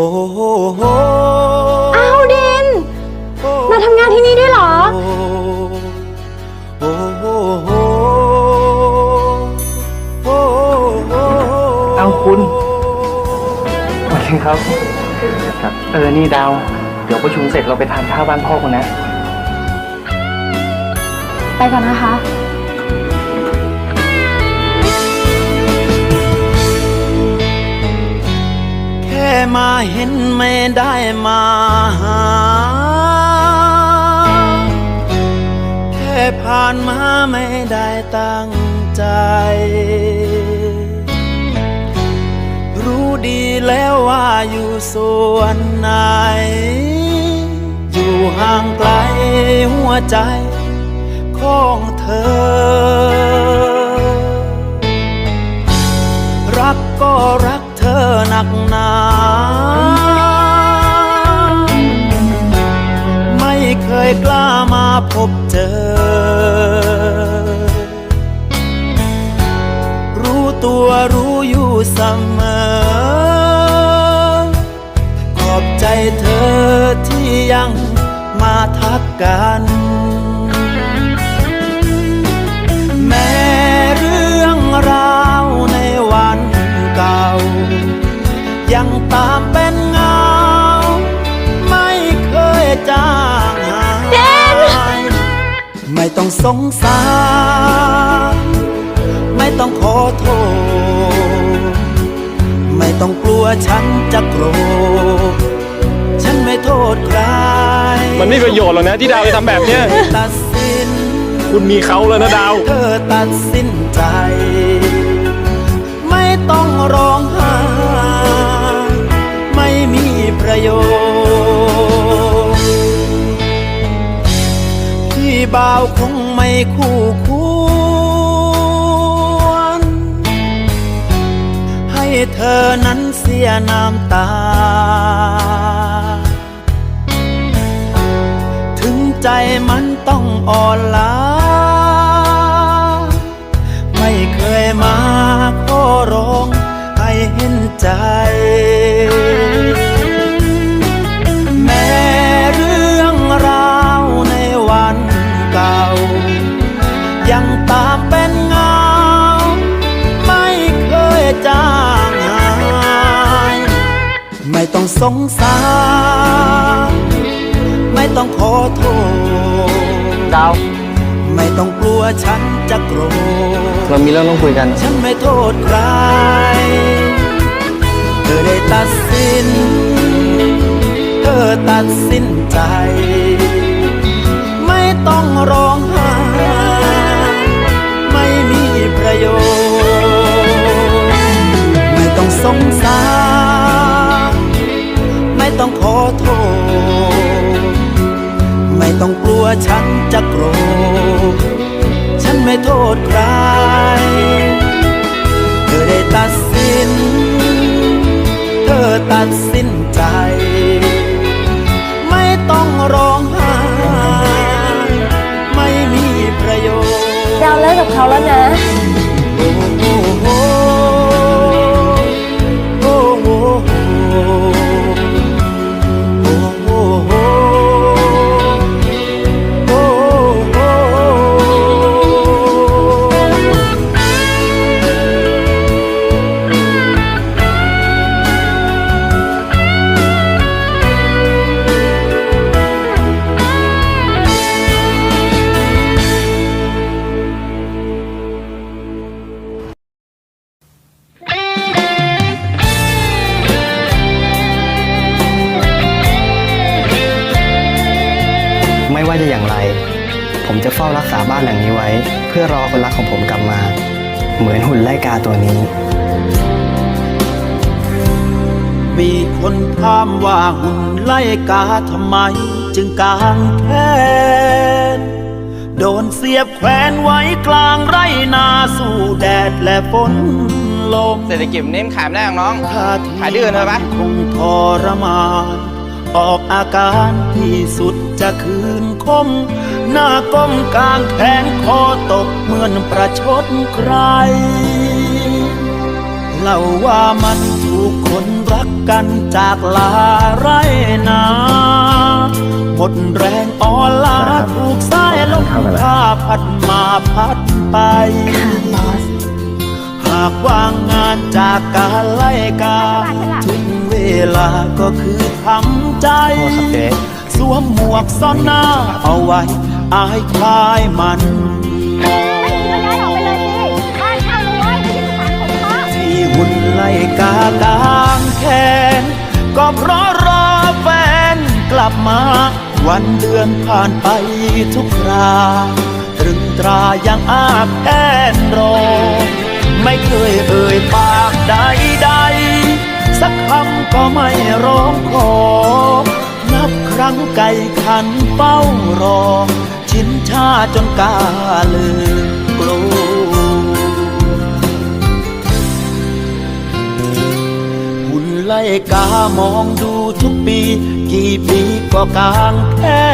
อ้โหอ้าวดินมาทำงานที่นี่ด้วยเหรอโอ้โหโอ้โหเอาคุณโอเคครับ ครับ เออ นี่ดาว เดี๋ยวประชุมเสร็จเราไปทานข้าวบ้านพ่อคุณนะ ไปก่อนนะคะ มาเห็นไม่ได้มาหา แค่ผ่านมาไม่ได้ตั้งใจ รู้ดีแล้วว่าอยู่ส่วนไหน อยู่ห่างไกลหัวใจของเธอ รักก็รัก อหนักหนาไม่เคยกล้ามาพบเจอ รู้ตัวรู้อยู่เสมอ ขอบใจเธอที่ยังมาทักกัน ต้องสงสาร ไม่ต้องขอโทษ ไม่ต้องกลัวฉันจะโกรธ ฉันไม่โทษใครมันไม่ประโยชน์หรอกนะที่ดาวจะทำแบบเนี้ย ตัดสิน คุณมีเขาแล้วนะดาว เธอตัดสินใจ ไม่ต้องร้องไห้ไม่มีประโยชน์ บ่าวคงไม่คู่ควร ให้เธอนั้นเสียน้ำตา ถึงใจมันต้องอ่อนล้า ไม่เคยมาขอร้องให้เห็นใจ ต้องสงสาร ไม่ต้องขอโทษดาว ไม่ต้องกลัวฉันจะโกรธ เรามีเรื่องต้องคุยกัน ฉันไม่โทษใคร เธอได้ตัดสิน เธอตัดสินใจ ไม่ต้องร้องไห้ ไม่มีประโยชน์ จะโกรธ ฉันไม่โทษใคร เธอได้ตัดสิน เธอตัดสินใจ ไม่ต้องร้องไห้ไม่มีประโยชน์ดาวเลิกกับเขาแล้วนะ ผมจะเฝ้ารักษาบ้านหลังนี้ไว้ เพื่อรอคนรักของผมกลับมา เหมือนหุ่นไล่กาตัวนี้ มีคนถามว่าหุ่นไล่กาทำไม จึงกางแขนโดนเสียบแขวนไว้กลางไรนาสู่แดดและฝนลมเศรษฐกิจนี้มันขายไม่ได้หรอกน้องท่าทีขายที่อื่นเลยปะ คงทรมาน ออกอาการที่สุดจะคืนคม หน้าก้มกลางแขนคอตกเหมือนประชดใคร เล่าว่ามันถูกคนรักกันจากลาไรนาหมดแรงอ่อนล้าถูกสายลมพาพัดมาพัดไปค่ะบอสหากว่างงานจากการไล่กาทุกเว ลาก็คือทำใจโทษครับเจ๊สวมหมวกซ่อนหน้าเอาไว้อายคลายมันมองก็ย้ายออกไปเลยสิบ้านเช่าเลยไม่ใช่สถานสงเคราะห์ที่หุ่นไล่กากางแขนก็เพราะรอแฟนกลับมา วันเดือนผ่านไปทุกคราตรึงตรายังอาบแอนรอ ไม่เคยเอ่ยปากใดๆสักคำ ก็ไม่ร้องขอ นับครั้งไก่ขันเป้ารอ ชินชาจนกาลืมกลัวหุ่นไล่กามองดูทุกปี กี่ปีก็กางแค่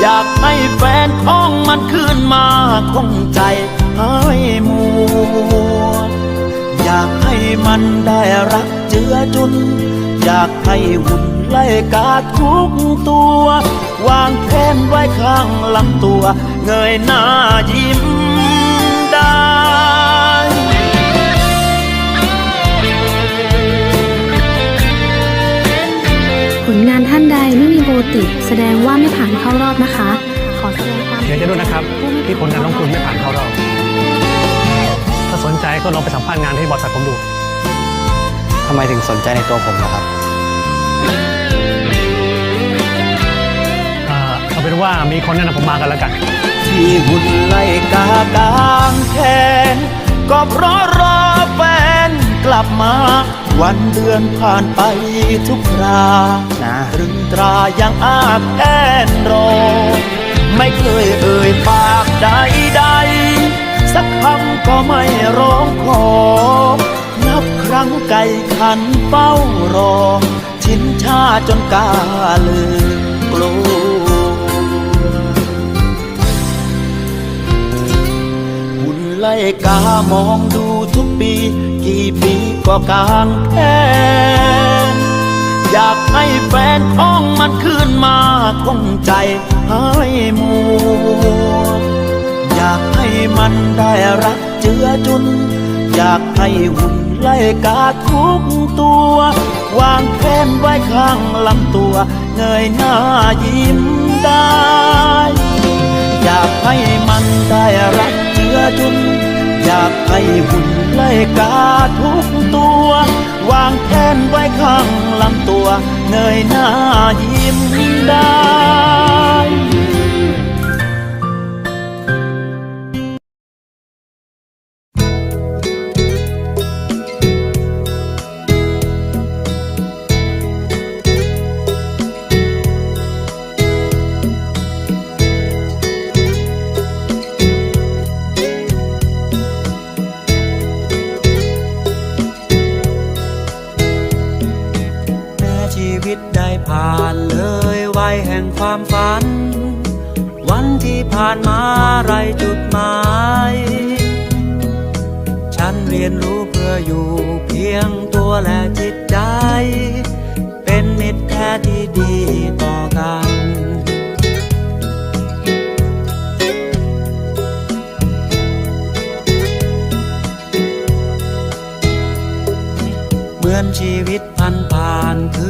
อยากให้แฟนของมันคืนมาคงใจให้มัวอยากให้มันได้รัก เจือจุน อยากให้หุ่นไล่กาทุกตัว วางแขนไว้ข้างลำตัว เงยหน้ายิ้มได้ผลงานท่านใดไม่มีโบติกแสดงว่าไม่ผ่านเข้ารอบนะคะ ขอแสดงความเสียใจด้วยนะครับ ที่ผลงานของคุณไม่ผ่านเข้ารอบ ถ้าสนใจก็ลองไปสัมภาษณ์งานที่บริษัทผมดู ทำไมถึงสนใจในตัวผมล่ะครับเอ่อเอาเป็นว่ามีคนแนะนำผมมากันแล้วกัน ที่หุ่นไล่กากางแขนก็เพราะรอแฟนกลับมา วันเดือนผ่านไปทุกครานะ ตรึงตรายังอาบแอนรอ ไม่เคยเอ่ยปากใดๆสักคำก็ไม่ร้องขอนับค รั้งไก่ขันเฝ้ารอ ชินชาจนกาลืมกลัวหุ่นไล่กามองดูทุกปี กี่ปีก็กางแขนอยากให้แฟนของมันคืนมาคงใจให้มัวอยากให้มันได้รักเจือจุน อยากให้หุ่น ไล่กาทุกตัว วางแขนไว้ข้างลำตัว เงยหน้ายิ้มได้ อยากให้มันได้รักเจือจุน อยากให้หุ่นไล่กาทุกตัว วางแขนไว้ข้างลำตัว เงยหน้ายิ้มได้ ผ่านเลยวัยแห่งความฝัน วันที่ผ่านมาไรจุดหมาย ฉันเรียนรู้เพื่ออยู่เพียงตัวและจิตใจ เป็นมิตรแท้ที่ดีต่อกันเหมือนชีวิตพันผ่านคืน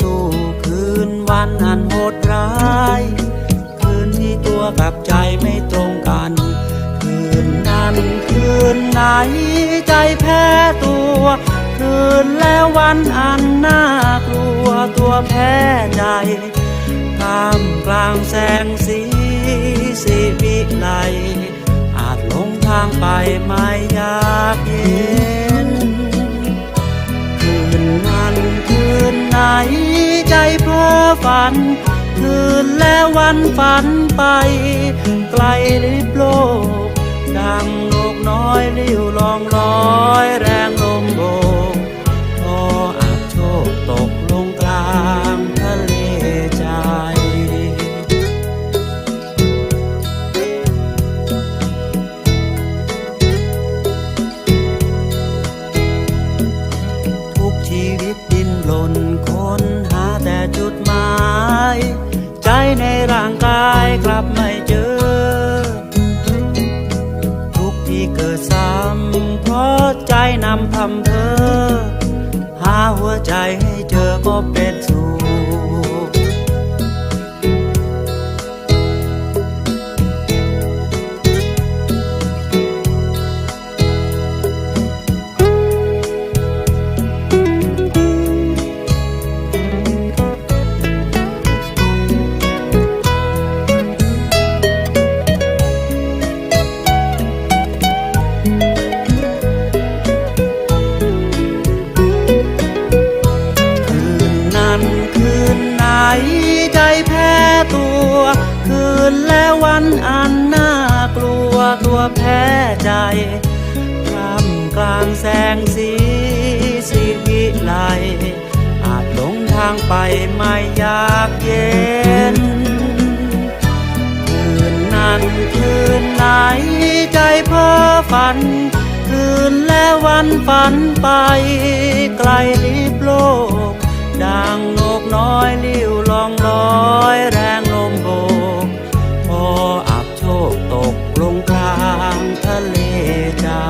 สู้คืนวันอันโหดร้าย คืนที่ตัวกับใจไม่ตรงกัน คืนนั้นคืนไหนใจแพ้ตัว คืนแล้ววันอันน่ากลัวตัวแพ้ใจท่ามกลางแสงสีสีวิไลอาจหลงทางไปไม่อยากเห็น ใจเพ้อฝัน คืนและวันฝันไป ไกลลิบโลก ดังนกน้อยริ้วลองลอยแรงลม ไปไม่อยากเย็น คืนนั้นคืนไหนใจเพ้อฝัน คืนและวันฝันไป ไกลลิบโลกดังนกน้อยลิ้วลองลอยแรงลมโบกพออับโชคตกลงกลางทะเลใจแ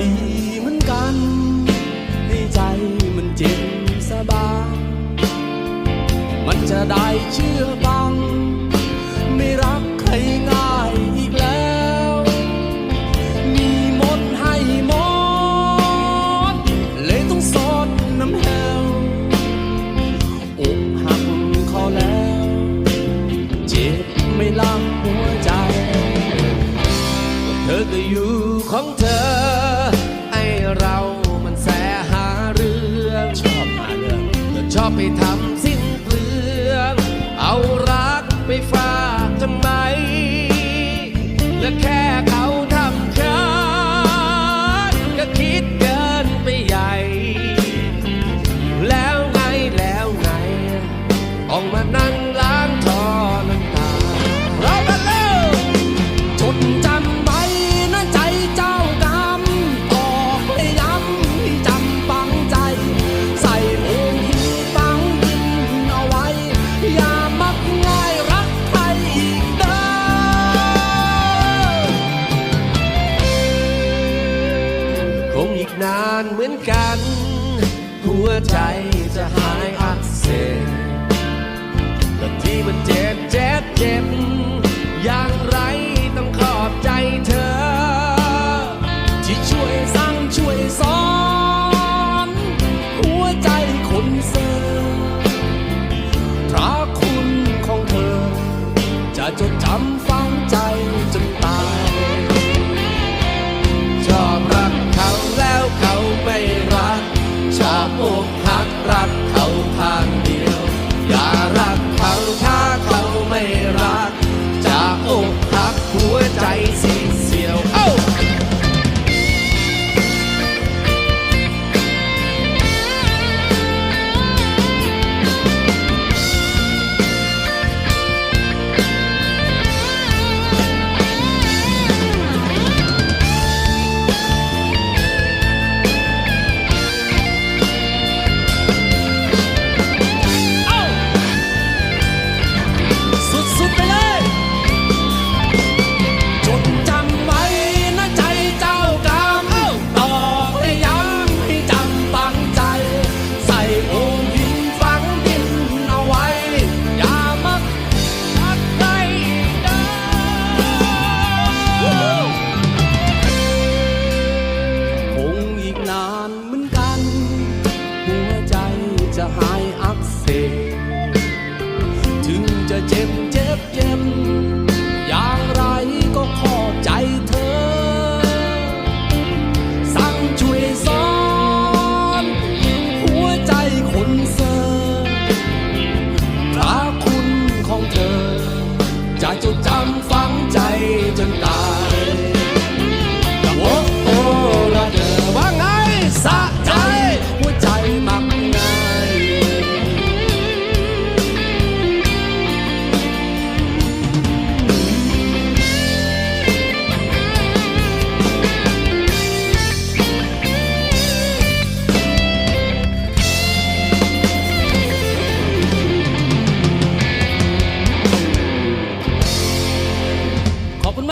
ดีเหมือนกันให้ใจมันเจ็บสบายมันจะได้เชื่อฟัง ไม่รักใครง่ายอีกแล้ว มีมนให้มดเลยต้องสดน้ำแหวอกหักเขาแล้ว เจ็บไม่ลังหัวใจ เธอก็อยู่ของเธอ จดำฝังใจจนตาย